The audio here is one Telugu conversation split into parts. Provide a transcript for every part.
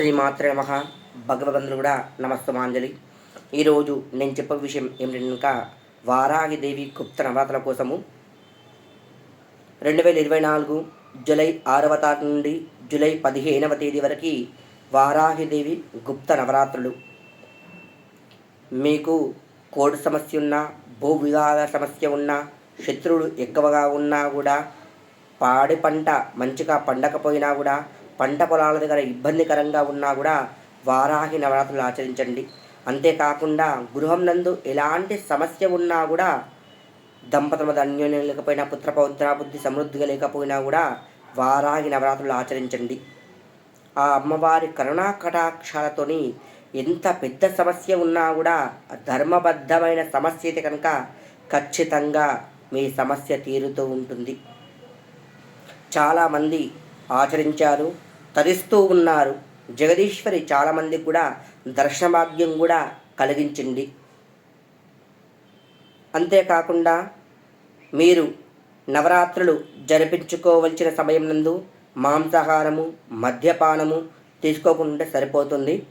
శ్రీమాత్రే నమ. భగవబంధులు కూడా నమస్తమాంజలి. ఈరోజు నేను చెప్పే విషయం ఏమిటంటే వారాహిదేవి గుప్త నవరాత్రుల కోసము. రెండు వేల ఇరవై నాలుగు జూలై ఆరవ తారీఖు నుండి జూలై పదిహేనవ తేదీ వరకు వారాహిదేవి గుప్త నవరాత్రులు. మీకు కోడి సమస్య ఉన్నా భూ వివాద సమస్య ఉన్నా శత్రువులు ఎక్కువగా ఉన్నా కూడా పాడి పంట మంచిగా పండకపోయినా కూడా పంట పొలాల దగ్గర ఇబ్బందికరంగా ఉన్నా కూడా వారాహి నవరాత్రులు ఆచరించండి. అంతేకాకుండా గృహం నందు ఎలాంటి సమస్య ఉన్నా కూడా దంపతుల మధ్య అన్యోన్యం లేకపోయినా పుత్ర పౌత్రాబుద్ధి సమృద్ధిగా లేకపోయినా కూడా వారాహి నవరాత్రులు ఆచరించండి. ఆ అమ్మవారి కరుణా కటాక్షాలతోని ఎంత పెద్ద సమస్య ఉన్నా కూడా ధర్మబద్ధమైన సమస్య అయితే కనుక ఖచ్చితంగా మీ సమస్య తీరుతూ ఉంటుంది. చాలామంది ఆచరించారు. తరిస్తూ ఉన్నారు. జగదీశ్వరి చాలామందికి కూడా దర్శన భాగ్యం కూడా కలిగించింది. అంతేకాకుండా మీరు నవరాత్రులు జరిపించుకోవలసిన సమయం నందు మాంసాహారము మద్యపానము తీసుకోకుండా సరిపోతుంది.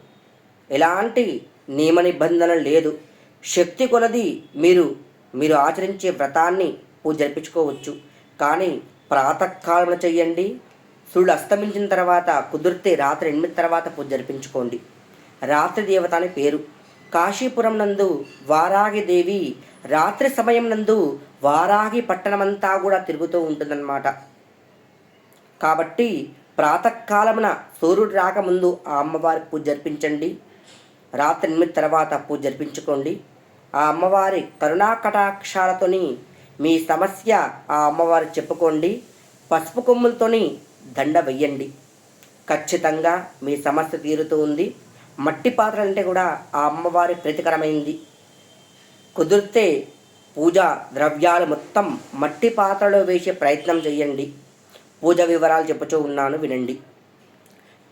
ఎలాంటి నియమ నిబంధన లేదు. శక్తి కొలది మీరు మీరు ఆచరించే వ్రతాన్ని పూజ జరిపించుకోవచ్చు. కానీ ప్రాతకాలంలో చెయ్యండి సూర్యుడు అస్తమించిన తర్వాత కుదిరితే రాత్రి ఎనిమిది తర్వాత పూజ జరిపించుకోండి. రాత్రి దేవత అని పేరు. కాశీపురం నందు వారాగి దేవి రాత్రి సమయం నందు వారాగి పట్టణమంతా కూడా తిరుగుతూ ఉంటుందన్నమాట. కాబట్టి ప్రాతకాలమున సూర్యుడు రాకముందు ఆ అమ్మవారి పూజ జరిపించండి. రాత్రి ఎనిమిది తర్వాత పూజ జరిపించుకోండి. ఆ అమ్మవారి కరుణా కటాక్షాలతోని మీ సమస్య ఆ అమ్మవారు చెప్పుకోండి. పసుపు కొమ్ములతోని దండ వెయ్యండి. ఖచ్చితంగా మీ సమస్య తీరుతూ ఉంది. మట్టి పాత్రలు అంటే కూడా ఆ అమ్మవారి ప్రీతికరమైంది. కుదిరితే పూజా ద్రవ్యాలు మొత్తం మట్టి పాత్రలో వేసే ప్రయత్నం చేయండి. పూజ వివరాలు చెప్పుచూ ఉన్నాను వినండి.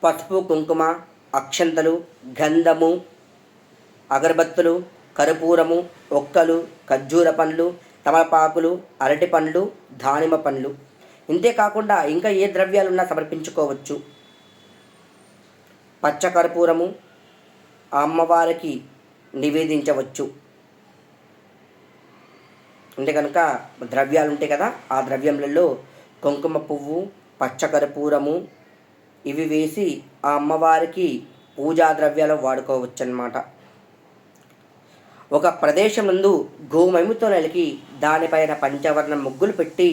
పసుపు కుంకుమ అక్షంతలు గంధము అగరబత్తులు కర్పూరము ఒక్కలు ఖర్జూర పండ్లు తమలపాకులు అరటి పండ్లు దానిమ్మ పండ్లు. ఇంతే కాకుండా ఇంకా ఏ ద్రవ్యాలున్నా సమర్పించుకోవచ్చు. పచ్చకర్పూరము ఆ అమ్మవారికి నివేదించవచ్చు. అంటే కనుక ద్రవ్యాలు ఉంటాయి కదా ఆ ద్రవ్యములలో కుంకుమ పువ్వు పచ్చ కర్పూరము ఇవి వేసి ఆ అమ్మవారికి పూజా ద్రవ్యాలు వాడుకోవచ్చు అన్నమాట ఒక ప్రదేశం నందు గోమయముతో నలికి దానిపైన పంచవర్ణ ముగ్గులు పెట్టి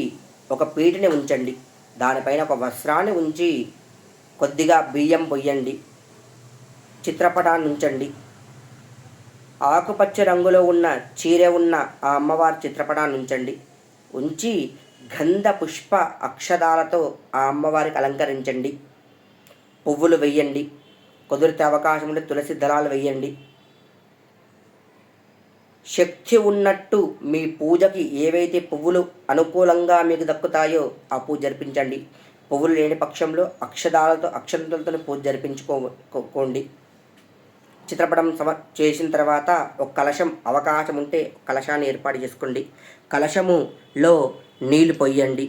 ఒక పీటని ఉంచండి. దానిపైన ఒక వస్త్రాన్ని ఉంచి కొద్దిగా బియ్యం పొయ్యండి. చిత్రపటాన్ని ఉంచండి ఆకుపచ్చ రంగులో ఉన్న చీర ఉన్న ఆ అమ్మవారి చిత్రపటాన్ని ఉంచండి ఉంచి గంధ పుష్ప అక్షదాలతో ఆ అమ్మవారికి అలంకరించండి. పువ్వులు వెయ్యండి. కుదిరితే అవకాశం ఉంటే తులసి దళాలు వెయ్యండి. శక్తి ఉన్నట్టు మీ పూజకి ఏవైతే పువ్వులు అనుకూలంగా మీకు దక్కుతాయో ఆ పూజ జరిపించండి. పువ్వులు లేని పక్షంలో అక్షదాలతో అక్షంతలతో పూజ జరిపించుకోండి. చిత్రపటం సమ చేసిన తర్వాత ఒక కలశం అవకాశం ఉంటే కలశాన్ని ఏర్పాటు చేసుకోండి. కలశములో నీళ్ళు పొయ్యండి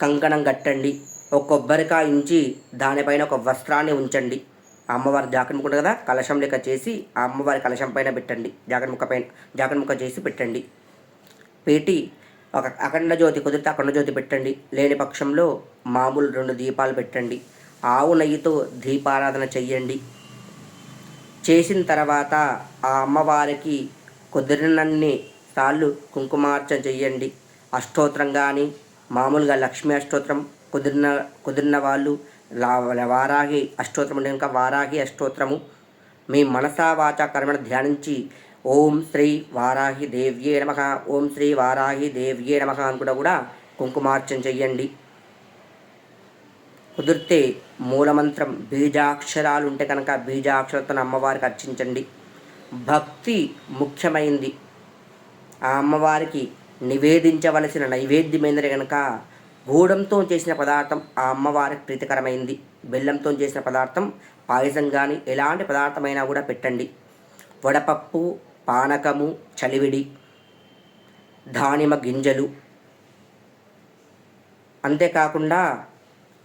కంకణం కట్టండి ఒక కొబ్బరికాయ ఉంచి దానిపైన ఒక వస్త్రాన్ని ఉంచండి. అమ్మవారి జాకెట్ ముక్క కదా కలశం లెక్క చేసి ఆ అమ్మవారి కలశం పైన పెట్టండి. జాకెట్ ముక్క పైన జాకెట్ ముక్క చేసి పెట్టండి. పెట్టి ఒక అఖండ జ్యోతి కుదిరితే అఖండ జ్యోతి పెట్టండి. లేని పక్షంలో మామూలు రెండు దీపాలు పెట్టండి. ఆవు నెయ్యితో దీపారాధన చెయ్యండి. చేసిన తర్వాత ఆ అమ్మవారికి కుదిరినన్ని సార్లు కుంకుమార్చన చెయ్యండి. అష్టోత్రం కానీ మామూలుగా లక్ష్మీ అష్టోత్రం కుదిరిన కుదిరిన వాళ్ళు వారాహి అష్టోత్తరం ఉండే కనుక వారాహి అష్టోత్తరము మీ మనసా వాచ కర్మను ధ్యానించి ఓం శ్రీ వారాహి దేవ్యే నమ. ఓం శ్రీ వారాహి దేవ్యే నమ అనుకుంటూ కూడా కుంకుమార్చన చెయ్యండి. కుదిరితే మూలమంత్రం బీజాక్షరాలు ఉంటే కనుక బీజాక్షరాలతో అమ్మవారికి అర్చించండి. భక్తి ముఖ్యమైంది. ఆ అమ్మవారికి నివేదించవలసిన నైవేద్యమైనది కనుక గూడంతో చేసిన పదార్థం ఆ అమ్మవారికి ప్రీతికరమైంది. బెల్లంతో చేసిన పదార్థం పాయసం కానీ ఎలాంటి పదార్థమైనా కూడా పెట్టండి. వడపప్పు పానకము చలివిడి దానిమ గింజలు. అంతేకాకుండా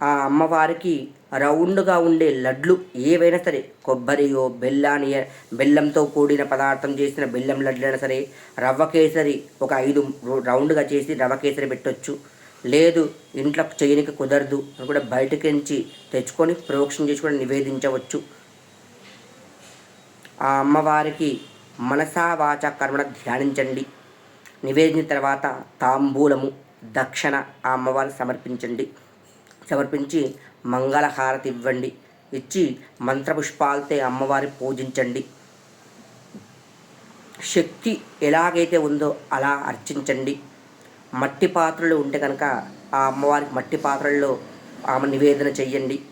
ఆ అమ్మవారికి రౌండ్గా ఉండే లడ్లు ఏవైనా సరే కొబ్బరియో బెల్లాని బెల్లంతో కూడిన పదార్థం చేసిన బెల్లం లడ్లైనా సరే రవ్వ కేసరి ఒక ఐదు రౌండ్గా చేసి రవ్వ కేసరి పెట్టొచ్చు. లేదు ఇంట్లో చేయనికి కుదరదు అని కూడా బయటకి నుంచి తెచ్చుకొని ప్రోక్షణ చేసుకొని నివేదించవచ్చు. ఆ అమ్మవారికి మనసా వాచ కర్మణ ధ్యానించండి. నివేదించిన తర్వాత తాంబూలము దక్షిణ ఆ అమ్మవారికి సమర్పించండి. సమర్పించి మంగళహారతి ఇవ్వండి. ఇచ్చి మంత్రపుష్పాలతో అమ్మవారి పూజించండి. శక్తి ఎలాగైతే ఉందో అలా అర్చించండి. మట్టి పాత్రలు ఉంటే కనుక ఆ అమ్మవారికి మట్టి పాత్రల్లో ఆమె నివేదన చెయ్యండి.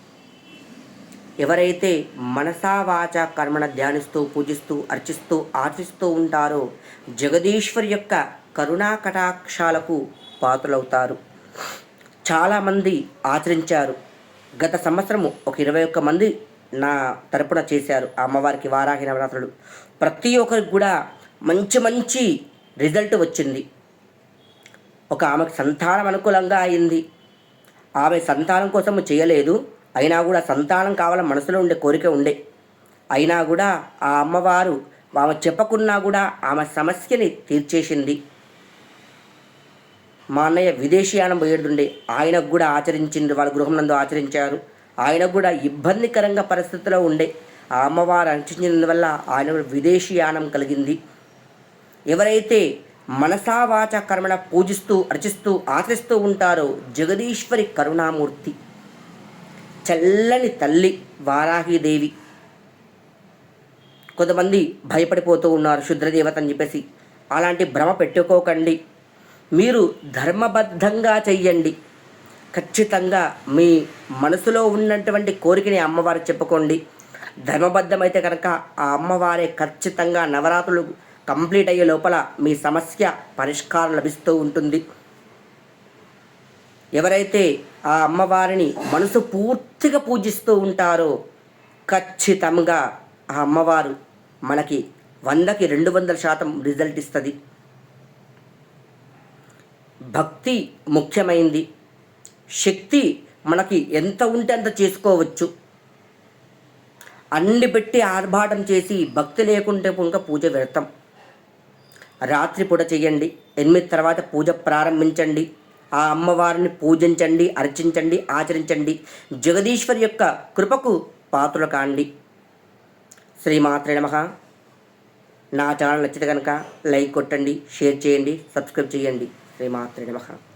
ఎవరైతే మనసా వాచ కర్మణ ధ్యానిస్తూ పూజిస్తూ అర్చిస్తూ ఆచరిస్తూ ఉంటారో జగదీశ్వరి యొక్క కరుణా కటాక్షాలకు పాత్రలవుతారు. చాలామంది ఆచరించారు. గత సంవత్సరము ఒక ఇరవై ఒక్క మంది నా తరపున చేశారు ఆ అమ్మవారికి వారాహి నవరాత్రులు. ప్రతి ఒక్కరికి కూడా మంచి మంచి రిజల్ట్ వచ్చింది. ఒక ఆమెకు సంతానం అనుకూలంగా అయింది. ఆమె సంతానం కోసం చేయలేదు. అయినా కూడా సంతానం కావాలని మనసులో ఉండే కోరిక ఉండే. అయినా కూడా ఆ అమ్మవారు ఆమె చెప్పకున్నా కూడా ఆమె సమస్యని తీర్చేసింది. మా అన్నయ్య విదేశీయానం పోయేడుండే ఆయనకు కూడా ఆచరించింది వాళ్ళ గృహం నందు ఆచరించారు. ఆయనకు కూడా ఇబ్బందికరంగా పరిస్థితిలో ఉండే. ఆ అమ్మవారు అందించినందువల్ల ఆయన విదేశీయానం కలిగింది. ఎవరైతే మనసావాచ కర్మణ పూజిస్తూ అర్చిస్తూ ఆచరిస్తూ ఉంటారు జగదీశ్వరి కరుణామూర్తి. చల్లని తల్లి వారాహిదేవి. కొంతమంది భయపడిపోతూ ఉన్నారు శుద్రదేవత అని చెప్పేసి. అలాంటి భ్రమ పెట్టుకోకండి. మీరు ధర్మబద్ధంగా చెయ్యండి. ఖచ్చితంగా మీ మనసులో ఉన్నటువంటి కోరికని అమ్మవారు చెప్పుకోండి. ధర్మబద్ధమైతే కనుక ఆ అమ్మవారే ఖచ్చితంగా నవరాత్రులు కంప్లీట్ అయ్యే లోపల మీ సమస్య పరిష్కారం లభిస్తూ ఉంటుంది. ఎవరైతే ఆ అమ్మవారిని మనసు పూర్తిగా పూజిస్తూ ఉంటారో ఖచ్చితంగా ఆ అమ్మవారు మనకి వందకి రెండు వందల శాతం రిజల్ట్ ఇస్తుంది. భక్తి ముఖ్యమైంది. శక్తి మనకి ఎంత ఉంటే అంత చేసుకోవచ్చు. అన్ని పెట్టి ఆర్భాటం చేసి భక్తి లేకుంటే ఇంకా పూజ వ్యర్థం. రాత్రి పూట చేయండి ఎనిమిది తర్వాత పూజ ప్రారంభించండి. ఆ అమ్మవారిని పూజించండి అర్చించండి ఆచరించండి. జగదీశ్వరి యొక్క కృపకు పాత్రలు కాండి. శ్రీమాత్రే నమ. నా ఛానల్ నచ్చితే కనుక లైక్ కొట్టండి షేర్ చేయండి సబ్స్క్రైబ్ చేయండి. శ్రీమాత్రే నమ.